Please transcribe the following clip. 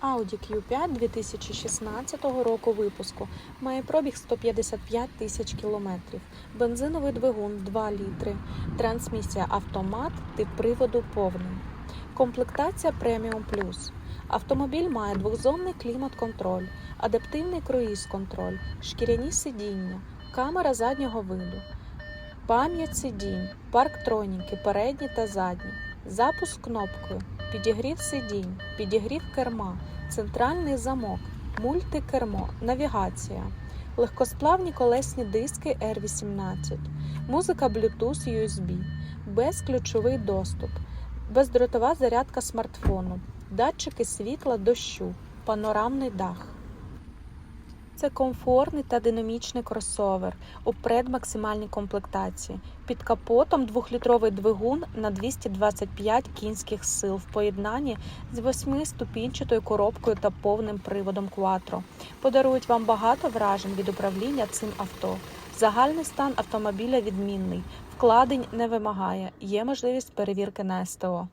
Audi Q5 2016 року випуску має пробіг 155 тисяч кілометрів, бензиновий двигун 2 літри, трансмісія автомат, тип приводу повний. Комплектація Premium Plus. Автомобіль має двохзонний клімат-контроль, адаптивний круїз-контроль, шкіряні сидіння, камера заднього виду, пам'ять сидінь, парктроніки передні та задні, запуск кнопкою, підігрів сидінь, підігрів керма, центральний замок, мультикермо, навігація, легкосплавні колесні диски R18, музика Bluetooth USB, безключовий доступ, бездротова зарядка смартфону, датчики світла дощу, панорамний дах. Це комфортний та динамічний кросовер у предмаксимальній комплектації. Під капотом двохлітровий двигун на 225 кінських сил в поєднанні з восьмиступінчатою коробкою та повним приводом Quattro. Подарують вам багато вражень від управління цим авто. Загальний стан автомобіля відмінний, вкладень не вимагає. Є можливість перевірки на СТО.